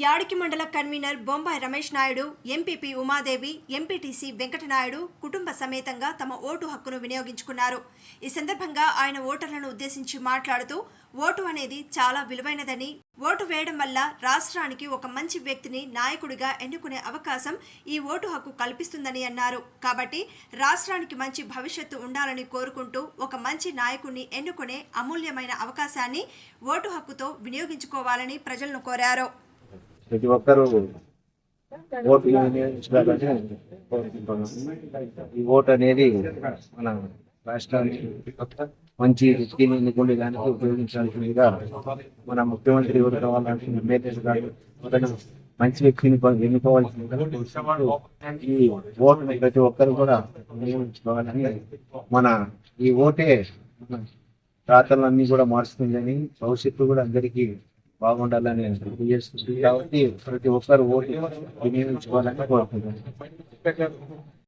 యాడికి మండల convener Bombay Ramesh Naidu MPP Umadevi MPTC Venkatanaidu కుటుంబ సమేతంగా తమ ఓటు హక్కును వినియోగించుకున్నారు. ఈ సందర్భంగా ఆయన ఓటర్లను ఉద్దేశించి మాట్లాడుతూ ఓటు అనేది చాలా విలువైనదని ఓటు వేయడం వల్ల రాష్ట్రానికి ఒక మంచి వ్యక్తిని నాయకుడిగా ఎన్నుకునే అవకాశం ఈ ఓటు హక్కు కల్పిస్తుందని అన్నారు. కాబట్టి రాష్ట్రానికి మంచి భవిష్యత్తు ఉండాలని కోరుకుంటూ ఒక మంచి నాయకుడిని ఎన్నుకునే అమూల్యమైన అవకాశాన్ని ఓటు హక్కుతో వినియోగించుకోవాలని ప్రజలను కోరారు. ప్రతి ఒక్కరూ ఓటు వినియోగించుకోవాలని కోరుకుంటున్నాం ఈ ఓటు అనేది మన రాష్ట్రానికి మంచి స్కీమ్ వ్యక్తిని దానికి ఉపయోగించాల్సిందిగా మన ముఖ్యమంత్రి ఎవరు కావాలంటే ఎమ్మెల్యేలు గారు ఎవరైనా మంచి వ్యక్తిని ఎన్నుకోవాల్సింది ఈ ఓటుని ప్రతి ఒక్కరు కూడా వినియోగించుకోవాలని మన ఈ ఓటే మన రాతలన్నీ కూడా మారుస్తుందని భవిష్యత్తు కూడా అందరికీ బాగుండాలని చేస్తుంది కాబట్టి ప్రతి ఒక్కరు ఓటు వినియోగించుకోవాలని కోరుకుంటున్నాను.